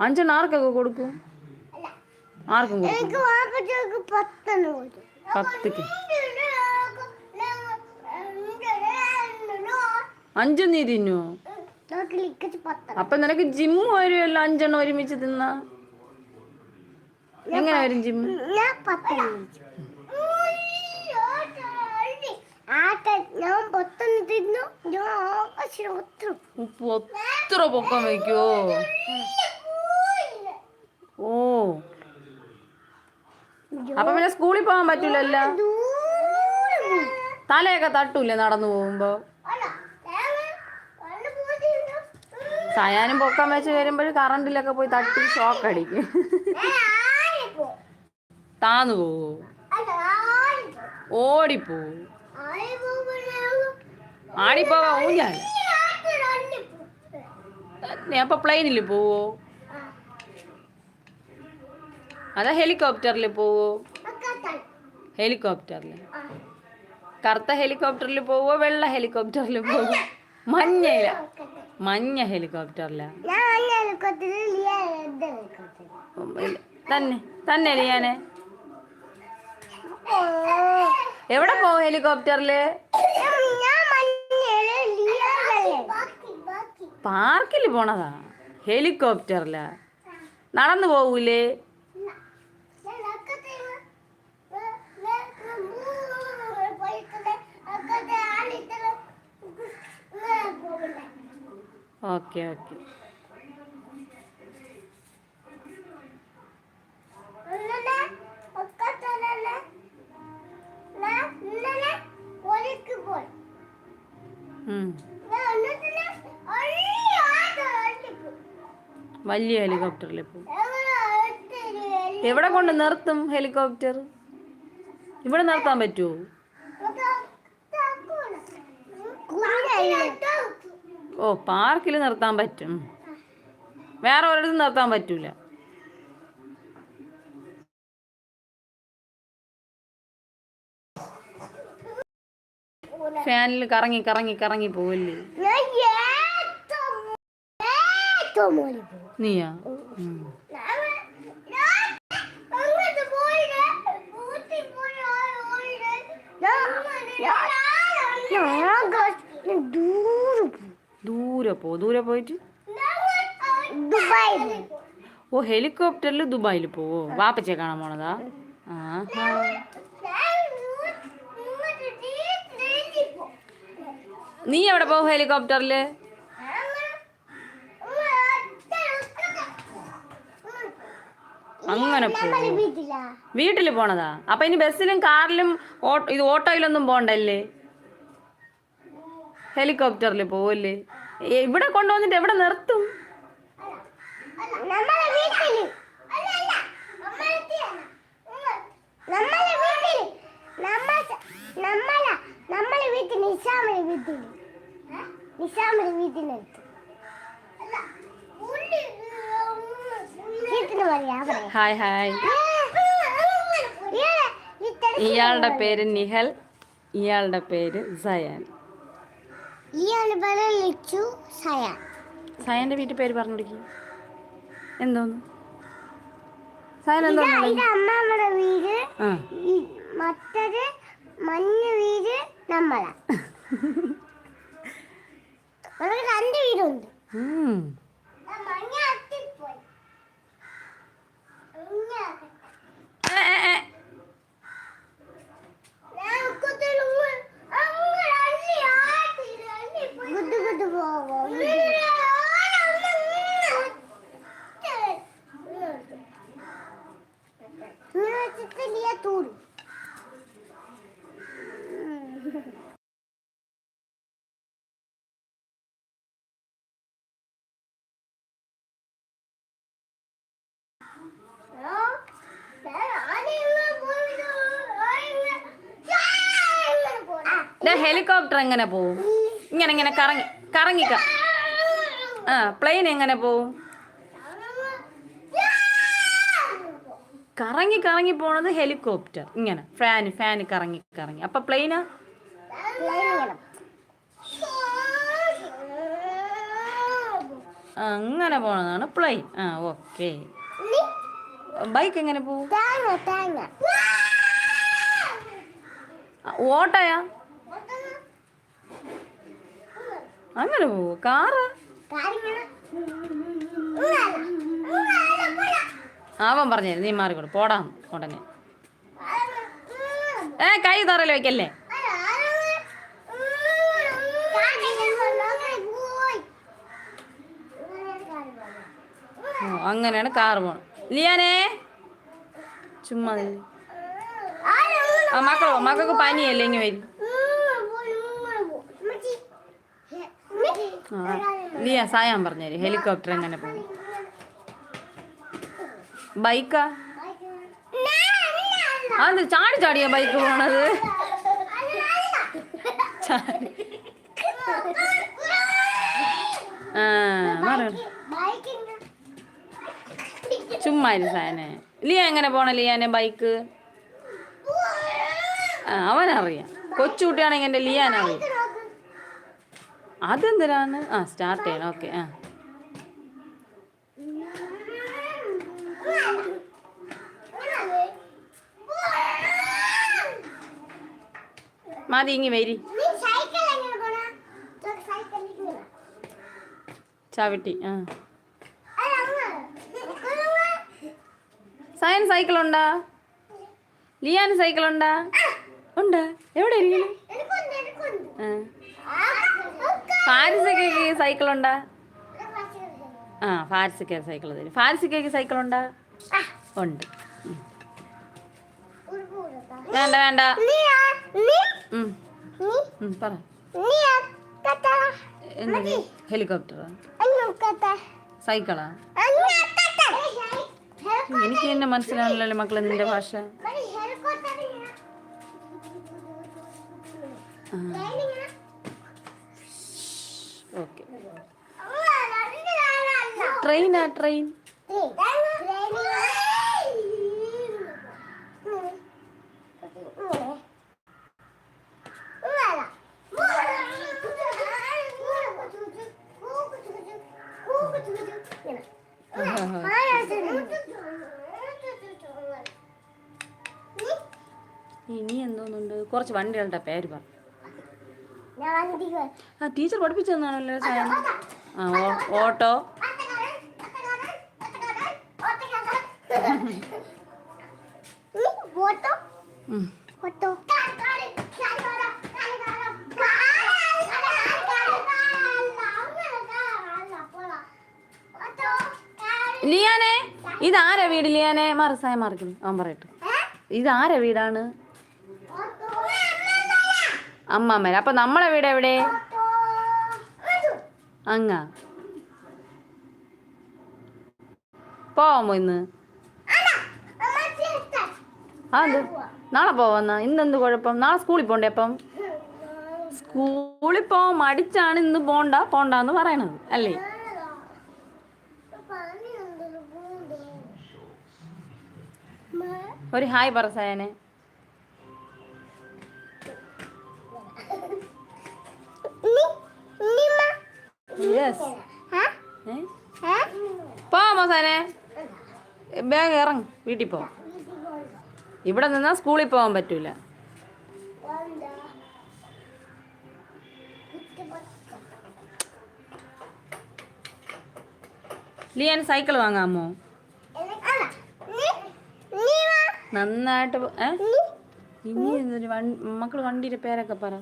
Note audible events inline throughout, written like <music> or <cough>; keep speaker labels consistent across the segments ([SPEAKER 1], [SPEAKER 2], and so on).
[SPEAKER 1] അഞ്ചെണ്ണം ആർക്കൊക്കെ കൊടുക്കും? ആർക്കും പത്തിക്ക്. അഞ്ചും നീ
[SPEAKER 2] തിന്നു?
[SPEAKER 1] അപ്പൊ നിനക്ക് ജിമ്മ് വരുമല്ലോ അഞ്ചെണ്ണം ഒരുമിച്ച് തിന്ന? എങ്ങനെ വരും ജിമ്മ്?
[SPEAKER 2] ഞാൻ
[SPEAKER 1] പൊക്കം കഴിച്ചു. ഓ അപ്പൊ പിന്നെ സ്കൂളിൽ പോകാൻ പറ്റൂലല്ലോ തലയൊക്കെ തട്ടൂലേ നടന്നു പോകുമ്പോ
[SPEAKER 2] ഞാൻ.
[SPEAKER 1] സയാനും പൊക്കം വെച്ച് വരുമ്പോൾ കറണ്ടിലൊക്കെ പോയി തട്ടി ഷോക്ക് അടിക്കും
[SPEAKER 2] ഞാൻ.
[SPEAKER 1] താന്നു പോവോ
[SPEAKER 2] ഓടിപ്പോ ആടിപ്പോ. ഞാൻ
[SPEAKER 1] ആടിപ്പോവാ ഊഞ്ഞാല. നീ അപ്പൊ പ്ലെയിനിൽ പോവോ അതാ ഹെലികോപ്റ്ററിൽ പോവോ? ഹെലികോപ്റ്ററിൽ കറുത്ത ഹെലികോപ്റ്ററിൽ പോവോ വെള്ള ഹെലികോപ്റ്ററിൽ പോവോ? മഞ്ഞയില. മഞ്ഞ ഹെലികോപ്റ്ററിലാ. തന്നെ തന്നെ
[SPEAKER 2] ലിയാനെ.
[SPEAKER 1] എവിടെ പോവും
[SPEAKER 2] ഹെലികോപ്റ്ററിൽ?
[SPEAKER 1] പാർക്കിൽ പോണതാ. ഹെലികോപ്റ്ററിലാ. നടന്നു പോവൂലേ
[SPEAKER 2] ഞാൻ അക്കത്തേന്ന് വേ- വേ- മൂന്ന് പോയിട്ടുണ്ട്. അക്കത്തെ ആളിത്തല ഇങ്ങനെ പോകുന്നെ.
[SPEAKER 1] ഓക്കെ ഓക്കെ
[SPEAKER 2] ഇന്നലെ അക്കത്തലല്ലേ ഞാൻ ഇന്നലെ ഒലിക്ക് പോയി.
[SPEAKER 1] ഉം.
[SPEAKER 2] ഞാൻ എന്നിട്ടില്ലേ അള്ളി ആട്ട് ഓക്കെ.
[SPEAKER 1] വലിയ ഹെലികോപ്റ്ററിൽ എവിടെ കൊണ്ട് നിർത്തും ഹെലികോപ്റ്റർ? ഇവിടെ നിർത്താൻ പറ്റുമോ ഓ പാർക്കിൽ നിർത്താൻ പറ്റും വേറെ ഒരിടത്തും നിർത്താൻ പറ്റൂല ഫാനിൽ കറങ്ങി കറങ്ങി കറങ്ങി പോവല്ലേ. നീയാ.
[SPEAKER 2] ഞാൻ- ഞാൻ അങ്ങോട്ട് പോയില്ലേ? ഊട്ടി പോയി ആ ഓടില്ലേ? ഞാൻ- ഞാൻ- ഞാൻ ആകാശത്ത് ദൂരെ പോയി.
[SPEAKER 1] ദൂരെ പോ ദൂരെ പോയിട്ട്?
[SPEAKER 2] ദുബായിൽ.
[SPEAKER 1] ഓ ഹെലികോപ്റ്ററിൽ ദുബായിൽ പോവോ വാപ്പച്ചെ കാണാൻ പോണതാ. നീ എവിടെ പോവും ഹെലികോപ്റ്ററിൽ അങ്ങനെ
[SPEAKER 2] വീട്ടിൽ
[SPEAKER 1] വീട്ടിൽ പോണതാ. അപ്പൊ ഇനി ബസ്സിലും കാറിലും ഇത് ഓട്ടോയിലൊന്നും പോണ്ടല്ലേ? ഹെലികോപ്റ്ററിൽ പോവല്ലേ? ഇവിടെ കൊണ്ടുവന്നിട്ട് എവിടെ നിർത്തും? Hi hi. ഇയാളുടെ പേര് നിഹൽ ഇയാളുടെ പേര് സയാൻ.
[SPEAKER 2] ഇയാളുടെ അനുഭവം ലിച്ചു സയ.
[SPEAKER 1] സയന്റെ വീട്ടിൽ പേര് പറഞ്ഞു കൊടുക്കി എന്തോന്ന്? സയാൻ
[SPEAKER 2] ഇതാ
[SPEAKER 1] എന്തോന്നു?
[SPEAKER 2] അമ്മാമ്മയുടെ വീട്.
[SPEAKER 1] ആ.
[SPEAKER 2] ഈ മറ്റത് മഞ്ഞ വീട് നമ്മളാ. നമുക്ക് രണ്ട് വീടുണ്ട്.
[SPEAKER 1] ഉം.
[SPEAKER 2] മഞ്ഞ അത്തിപ്പോയി
[SPEAKER 1] ഏ, ഏ, ഏ. ദേ, ഹെലികോപ്റ്റർ എങ്ങനെ പോവും? ഇങ്ങനെ ഇങ്ങനെ കറങ്ങി. കറങ്ങി ക- ആ പ്ലെയിൻ എങ്ങനെ പോവും? കറങ്ങി കറങ്ങി പോണത് ഹെലികോപ്റ്റർ ഇങ്ങനെ. ഫാന് ഫാന് കറങ്ങി കറങ്ങി. അപ്പൊ പ്ലെയിനാ
[SPEAKER 2] അങ്ങനെ പോണതാണ് പ്ലെയിൻ ആ ഓക്കെ ബൈക്ക് എങ്ങനെ പോവും? ഓട്ടോയാ? അങ്ങനെ പോവോ? കാറ്? ആവാൻ പറഞ്ഞു നീ മാറിക്കോട്. പോടാം ഉടനെ. ഏ കൈ തറയിൽ വെക്കല്ലേ? അങ്ങനെയാണ് കാറ് പോണം ലിയാനേ? ചുമ്മാ മക്കളോ മക്കൾക്ക് പനിയല്ലേ ഇങ്ങനെ വരും ആ ലിയ സായാൻ പറഞ്ഞേര് ഹെലികോപ്റ്റർ എങ്ങനെ പോകും? ബൈക്കാ? അത് ചാടി ചാടിയാ ബൈക്ക് പോണത്? ചുമ്മാ സാനെ ലിയ എങ്ങനെ പോണ ലിയാനെ ബൈക്ക്? അവനറിയാം. കൊച്ചുകുട്ടിയാണെങ്കിൽ എന്റെ ലിയാനറിയാം. അതെന്തിനാണ്? ആ സ്റ്റാർട്ട് ചെയ്യണം. ഓക്കെ ആ. മതി ഇങ്ങി വരി. ചവിട്ടി ആ. സയൻ സൈക്കിൾ ഉണ്ടാ ലിയാൻ സൈക്കിൾ ഉണ്ടാ. ഉണ്ട് എവിടെ ഇരിക്കുന്നു ആ. ഫാരിസയ്ക്ക് സൈക്കിൾ ഉണ്ടാ ആ ഫാരിസയ്ക്ക് സൈക്കിൾ തരും. ഫാരിസയ്ക്ക് സൈക്കിൾ ഉണ്ടാ. ഉണ്ട്. വേണ്ട വേണ്ട. പറ. ഹെലികോപ്റ്ററാ? സൈക്കിളാ? എനിക്ക് തന്നെ മനസ്സിലാവില്ലല്ലോ മക്കളെ നിന്റെ ഭാഷ. ഓക്കെ ട്രെയിനാ ട്രെയിൻ ഇനി എന്തോന്നുണ്ട്? കുറച്ച് വണ്ടികളുടെ പേര് പറ. ആ ടീച്ചർ പഠിപ്പിച്ചു തന്നാണല്ലോ സായം ആ ഓട്ടോ. ലിയാനെ ഇതാരാ വീട് ലിയാനെ? മറസായ മറിക്കുന്നു അവൻ പറയട്ടെ. ഇതാരാ വീടാണ്? അമ്മമ്മേര അപ്പൊ നമ്മളെ വീട് എവിടെ? അങ്ങ. പോവാമോ ഇന്ന്? അത് നാളെ പോവാന്ന ഇന്നെന്ത് കുഴപ്പം? നാളെ സ്കൂളിൽ പോണ്ടേ അപ്പം? സ്കൂളിൽ പോവാൻ മടിച്ചാണ് ഇന്ന് പോണ്ട. പോണ്ടാന്ന് പറയണത്. അല്ലേ? ഒരു ഹായ് പറ സയനെ. യെസ് പോവാമോ സാനെ ബാഗ് ഇറങ്ങ് വീട്ടിൽ പോവാം ഇവിടെ നിന്നാ സ്കൂളിൽ പോകാൻ പറ്റൂല. ലിയാൻ സൈക്കിൾ വാങ്ങാമോ? നന്നായിട്ട് ഇനി ഒരു മക്കൾ വണ്ടിയുടെ പേരൊക്കെ പറ.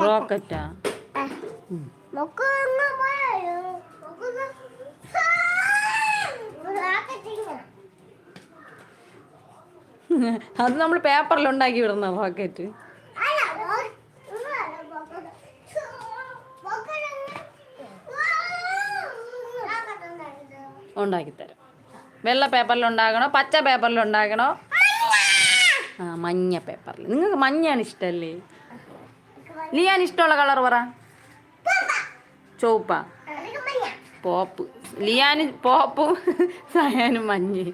[SPEAKER 2] റോക്കറ്റാ. <laughs> അത് നമ്മൾ പേപ്പറിൽ ഉണ്ടാക്കി വിടുന്ന റോക്കറ്റ് ഉണ്ടാക്കി തരാം. വെള്ള പേപ്പറിൽ ഉണ്ടാക്കണോ പച്ച പേപ്പറിൽ ഉണ്ടാക്കണോ ആ മഞ്ഞ പേപ്പറിൽ. നിങ്ങൾക്ക് മഞ്ഞയാണ് ഇഷ്ടമല്ലേ ലിയാൻ ഇഷ്ടമുള്ള കളർ പറ. ചോപ്പ പോപ്പ്. ലിയാന് പോപ്പും <laughs> സയാനും മഞ്ഞ്.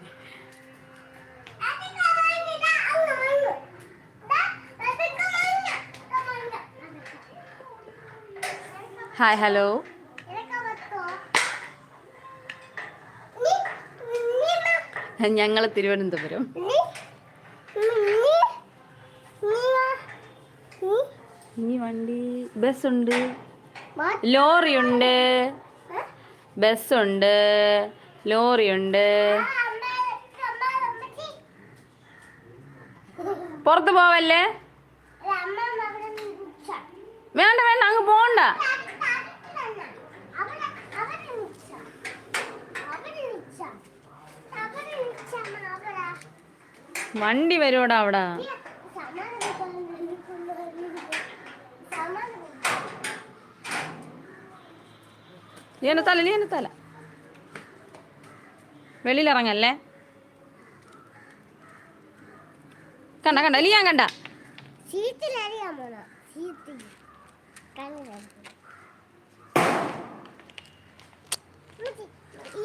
[SPEAKER 1] Hi hello. ഞങ്ങൾ തിരുവനന്തപുരം. ഇനി വണ്ടി ബസ്സുണ്ട്. ലോറിയുണ്ട്. ബസ്സുണ്ട്. ലോറിയുണ്ട്. പുറത്ത് പോവല്ലേ? വേണ്ട വേണ്ട അങ്ങ് പോണ്ട. വണ്ടി വരുവോടാ അവിടെ? ലീന തല ലീന തല. വെളിയിലിറങ്ങല്ലേ? കണ്ട കണ്ട കണ്ട.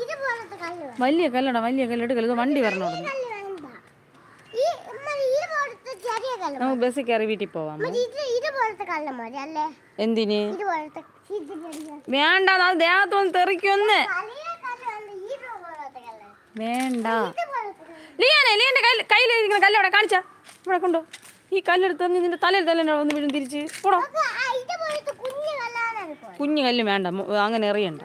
[SPEAKER 2] ഇതുപോലത്തെ കല്ല് വേണം.
[SPEAKER 1] വലിയ കല്ലടാ വലിയ കല്ലെടുക്കൽ. ഇത് വണ്ടി വരണം അവിടെ
[SPEAKER 2] കല്ല് വേണ്ട ഈ ഉമ്മ ഇതുപോലത്തെ ചെറിയ കല്ല്
[SPEAKER 1] നമുക്ക് ബസ്സിൽ കയറി വീട്ടിൽ പോവാം
[SPEAKER 2] ഇതുപോലത്തെ മതി അല്ലേ?
[SPEAKER 1] എന്തിന്?
[SPEAKER 2] ഇതുപോലത്തെ
[SPEAKER 1] വേണ്ട അത് ദേഹത്തൊന്ന് തെറിക്കൊന്ന്.
[SPEAKER 2] വേണ്ട.
[SPEAKER 1] ലിയാനെ ലിയാന്റെ കയ്യിൽ കയ്യിലിരിക്കുന്ന കല്ല് അവിടെ കാണിച്ചാ. ഇവിടെ കൊണ്ടോ. ഈ കല്ലെടുത്ത് എറിഞ്ഞ് നിന്റെ തലയിൽ തല ഒന്ന് വീഴും തിരിച്ച്. പോടോ
[SPEAKER 2] കുഞ്ഞു
[SPEAKER 1] കല്ല് വേണ്ട അങ്ങനെ എറിയണ്ട.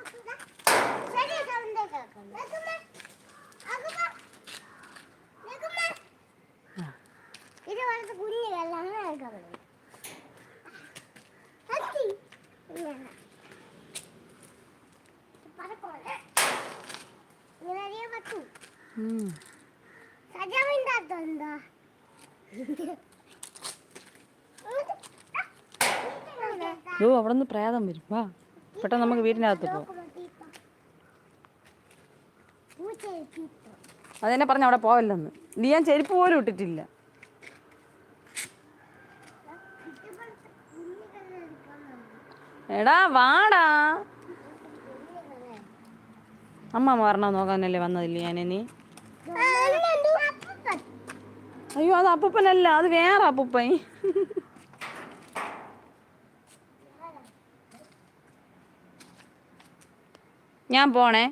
[SPEAKER 1] യോ അവിടെ നിന്ന് പ്രേതം വരും. വാ പെട്ടെന്ന് നമുക്ക് വീടിനകത്ത് പോവാം. അതെന്നെ പറഞ്ഞ അവിടെ പോവല്ലെന്ന്. നീ ഞാൻ ചെരുപ്പ് പോലും ഇട്ടിട്ടില്ല. എടാ വാടാ. അമ്മ മാറണ നോക്കാനല്ലേ വന്നതില്ലേ ഞാൻ നീ അയ്യോ അത് അപ്പൂപ്പനല്ല അത് വേറെ അപ്പൂപ്പൻ. ഞാൻ പോണേ.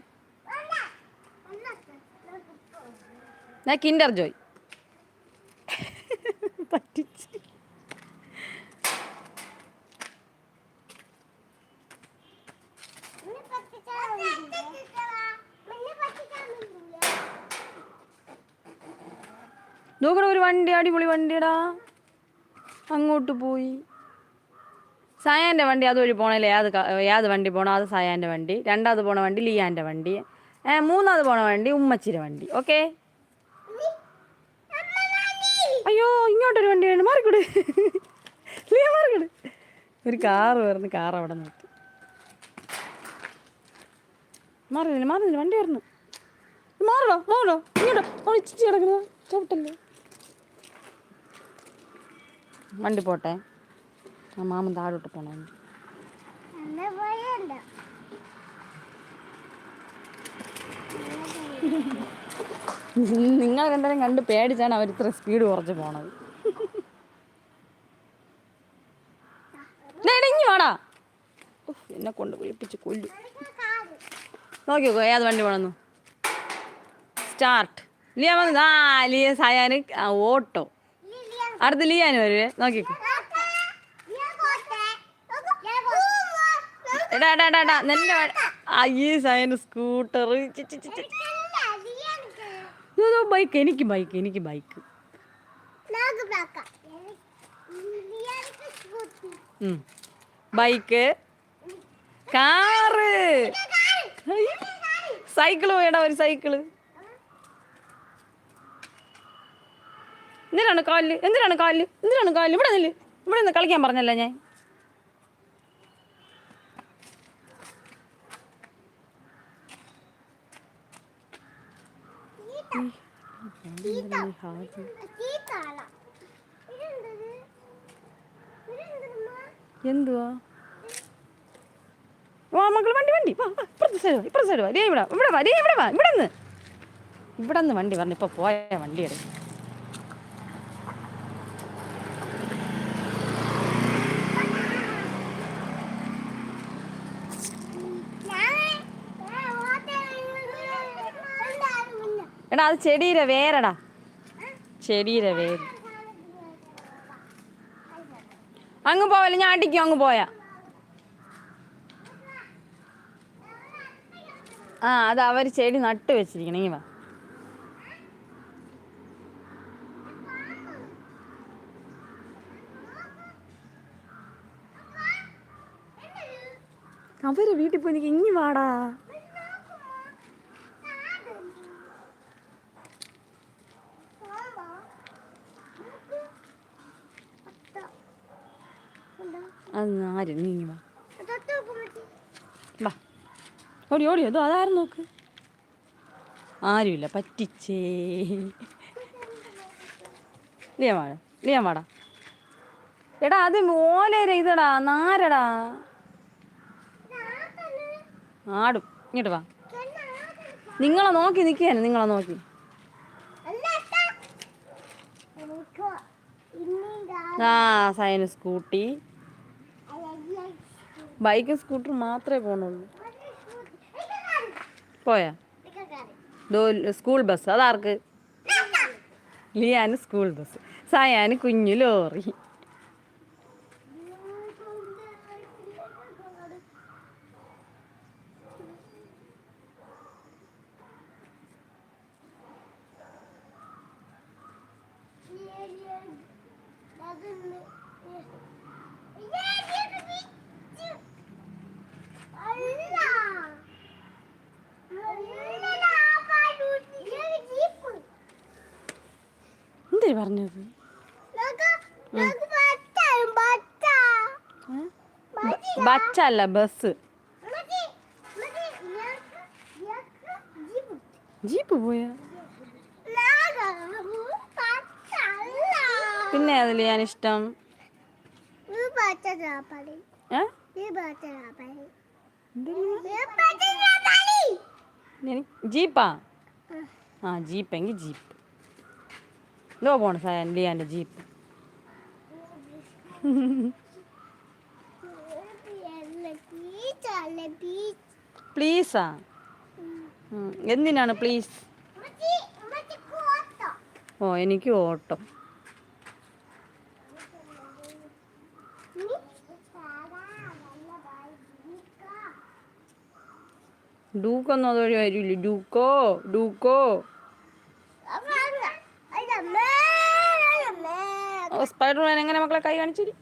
[SPEAKER 1] ഞാൻ കിൻഡർ ജോയ് പറ്റിച്ച് നോക്കണ ഒരു വണ്ടി അടിപൊളി വണ്ടിയടാ. അങ്ങോട്ട് പോയി. സായാന്റെ വണ്ടി അതുവഴി പോണല്ലേ ഏത് ഏത് വണ്ടി പോണോ അത് സായാന്റെ വണ്ടി രണ്ടാമത് പോണ വണ്ടി ലിയാന്റെ വണ്ടി മൂന്നാമത് പോണ വണ്ടി ഉമ്മച്ചിയുടെ വണ്ടി ഓക്കെ? അയ്യോ ഇങ്ങോട്ടൊരു വണ്ടി വേണം മാറിക്കൂട്? ലിയ മാറിക്കൂട്? ഒരു കാറ് വരുന്നു കാർ അവിടെ നിർത്തി. മാറുന്നില്ല മാറുന്നില്ല വണ്ടി വരുന്നു. മാറോ മാറോ ഇങ്ങോട്ടോ. അവൾ കിടക്കുന്നത് ചവിട്ടല്ലേ? വണ്ടി പോട്ടെ. മാമൻ താഴോട്ട് പോണേ. നിങ്ങൾ രണ്ടുപേരും കണ്ട് പേടിച്ചാണ് അവർ ഇത്ര സ്പീഡ് കുറച്ച് പോണത്. എടാ, വാടാ. എന്നെ കൊണ്ട് വിളിപ്പിച്ച് കൊല്ലു. നോക്കി നോക്കോ ഏത് വണ്ടി പോണെന്നു? സ്റ്റാർട്ട്. ലിയ വന്നു ആ ലിയ സായാന് ഓട്ടോ. അടുത്ത് ലിയാന് വരുവേ. നോക്കിക്കോ. ബൈക്ക് എനിക്ക് ബൈക്ക് എനിക്ക് ബൈക്ക് ബൈക്ക് കാറ് സൈക്കിൾ വേണ്ട ഒരു സൈക്കിൾ എന്തിനാണ് കാലിൽ? എന്തിനാണ് കാലിൽ? എന്തിനാണ് കാലിൽ? ഇവിടെ നില്ല്. ഇവിടെ നിന്ന് കളിക്കാൻ പറഞ്ഞല്ല ഞാൻ? എന്തുവാ? വാ മക്കൾ വണ്ടി വണ്ടി. വാ ഇപ്പുറത്തെ ഇവിടെ വാ, ഇവിടെ വാ ഇവിടെ നിന്ന് ഇവിടെ നിന്ന് വണ്ടി പറഞ്ഞു ഇപ്പൊ പോയ വണ്ടി എടുക്കും.
[SPEAKER 2] എടാ അത് ചെടിയുടെ വേരടാ. ചെടിയുടെ വേര്. അങ്ങ് പോവല്ല ഞാൻ അടിക്കും അങ്ങ് പോയാ. ആ അത് അവർ ചെടി നട്ട് വെച്ചിരിക്കണം ഇങ്ങ വാ. അവർ വീട്ടിൽ പോയി നിൽക്കുക വാടാ അത് ആര് നീ ഇങ്ങ് വാ വാ ഓടി ഓടി. അതോ അതാരും നോക്ക്. ആരുമില്ല. പറ്റിച്ചേ. ലിയാ വാടാ. വാടാ. എടാ അത് മോലേരെ ഇതടാ. നാരടാ. ആടും. ഇങ്ങോട്ട് വാ. നിങ്ങളെ നോക്കി നിൽക്കുകയാണ്. നിങ്ങളെ നോക്കി. ആ സൈന് സ്കൂട്ടി. ബൈക്കും സ്കൂട്ടറും മാത്രമേ പോണുള്ളൂ. പോയാ? School bus. അതാർക്ക്? ലിയാന് സ്കൂൾ ബസ്. സയാന് കുഞ്ഞു ലോറി. പറഞ്ഞത്? ബച്ച. അല്ല ബസ്. ജീപ്പ് പോയ? പിന്നെ അതിൽ ഞാൻ ഇഷ്ടം? ജീപ്പാ? ആ. ജീപ്പെങ്കിൽ ജീപ്പ്. ലോ പോണ സാൻ ലിയാന്റെ ജീപ്പ്. പ്ലീസാ? എന്തിനാണ് പ്ലീസ്? ഓ എനിക്ക് ഓട്ടോ. ഡൂക്കൊന്നും അതുവഴി വരില്ലേ ഡൂക്കോ ഡൂക്കോ. ഓ സ്പൈഡർമാൻ എങ്ങനെ മക്കളെ കൈ കാണിച്ചിരി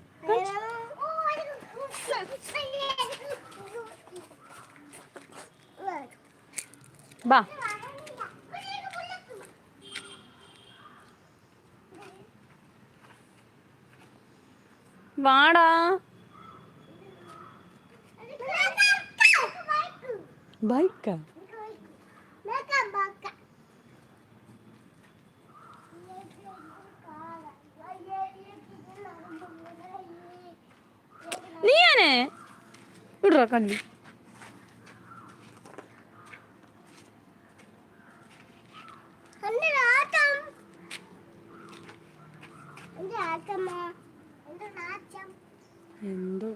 [SPEAKER 2] ബാ. വാടാ. ബൈക്കാ? നീയാനെ? വിടറ കല്ലി എന്തോ?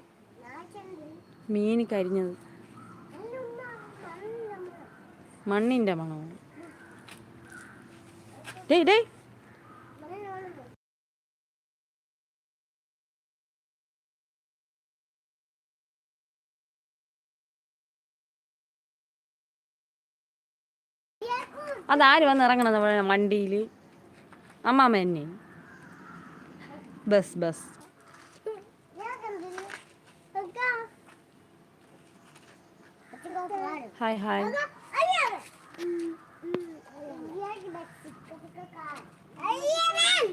[SPEAKER 2] മീൻ കരിഞ്ഞത്. മണ്ണിന്റെ മണമാണ്. ഡേ ഡേയ്. അതാര് വന്ന് ഇറങ്ങണം നമ്മുടെ വണ്ടിയിൽ അമ്മാമ്മ തന്നെ. Bus bus. Hi hi. അയ്യവൻ